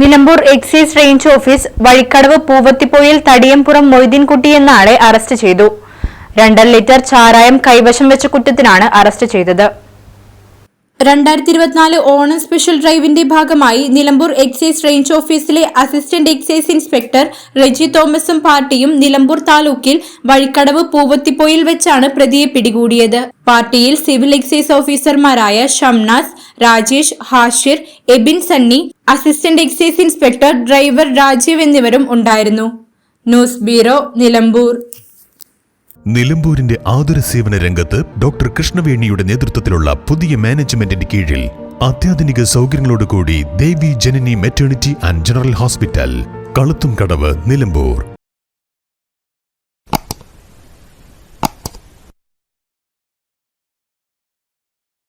Nilambur excise range office Vazhikkadavu Poovathipoyil Thadiyampuram Moitheenkutty എന്ന ആളെ arrest ചെയ്തു. രണ്ടര ലിറ്റർ ചാരായം കൈവശം വെച്ച കുറ്റത്തിനാണ് അറസ്റ്റ് ചെയ്തത്. രണ്ടായിരത്തി ഇരുപത്തിനാല് ഓണം സ്പെഷ്യൽ ഡ്രൈവിന്റെ ഭാഗമായി നിലമ്പൂർ എക്സൈസ് റേഞ്ച് ഓഫീസിലെ അസിസ്റ്റന്റ് എക്സൈസ് ഇൻസ്പെക്ടർ റെജി തോമസും പാർട്ടിയും നിലമ്പൂർ താലൂക്കിൽ വഴിക്കടവ് പൂവത്തിപ്പോയിൽ വെച്ചാണ് പ്രതിയെ പിടികൂടിയത്. പാർട്ടിയിൽ സിവിൽ എക്സൈസ് ഓഫീസർമാരായ Shamnas Rajesh Hashir Ebin Sunny assistant excise inspector driver Rajeev എന്നിവരും ഉണ്ടായിരുന്നു. News bureau Nilambur. നിലമ്പൂരിന്റെ ആതുര സേവന രംഗത്ത് ഡോക്ടർ കൃഷ്ണവേണിയുടെ നേതൃത്വത്തിലുള്ള പുതിയ മാനേജ്മെന്റിന്റെ കീഴിൽ അത്യാധുനിക സൗകര്യങ്ങളോടുകൂടി Devi Janani maternity and general hospital കളുത്തും കടവ് നിലമ്പൂർ.